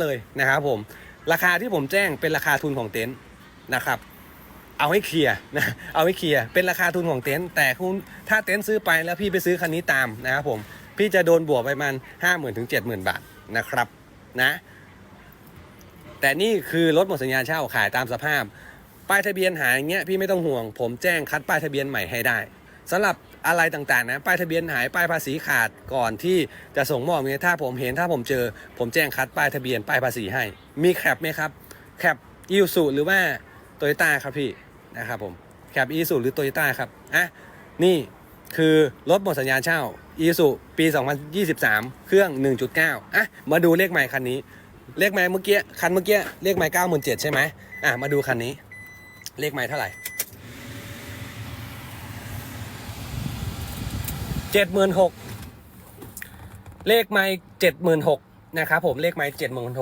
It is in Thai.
เลยนะครับผม ราคาที่ผมแจ้งเป็นราคาทุนของเต็นท์นะครับ เอาให้เคลียร์นะเอาให้เคลียร์เป็นราคาทุนของเต็นท์แต่คุณถ้าเต็นท์ซื้อไปแล้วพี่ไปซื้อคันนี้ตามนะครับผมพี่จะโดนบวกไปมันห้าหมื่นถึงเจ็ดหมื่นบาทนะครับนะ แต่นี่คือรถหมดสัญญาเช่าขายตามสภาพ ป้ายทะเบียนหายอย่างเงี้ยพี่ไม่ต้องห่วง ผมแจ้งคัดป้ายทะเบียนใหม่ให้ได้ สำหรับอะไรต่างๆนะป้ายทะเบียนหายป้ายภาษีขาดก่อนที่จะส่งมอบเนี่ยถ้าผมเห็นถ้าผมเจอ ผมแจ้งคัดป้ายทะเบียนป้ายภาษีให้ มีแคปไหมครับแคปอิวสุหรือว่าโตโยต้าครับพี่นะครับผมแคปอิวสุหรือโตโยต้าครับอะนี่คือรถหมดสัญญาเช่าอิวสุปี 2023 เครื่อง 1.9อะมาดูเลขใหม่คันนี้ เลขไม้เมื่อกี้คันเมื่อกี้เลขไม้เก้าหมื่นเจ็ดใช่ไหมอะมาดูคันนี้ เลขไม้เท่าไหร่ เจ็ดหมื่นหกเลขไม้เจ็ดหมื่นหกนะครับผมเลขไม้เจ็ดหมื่นหก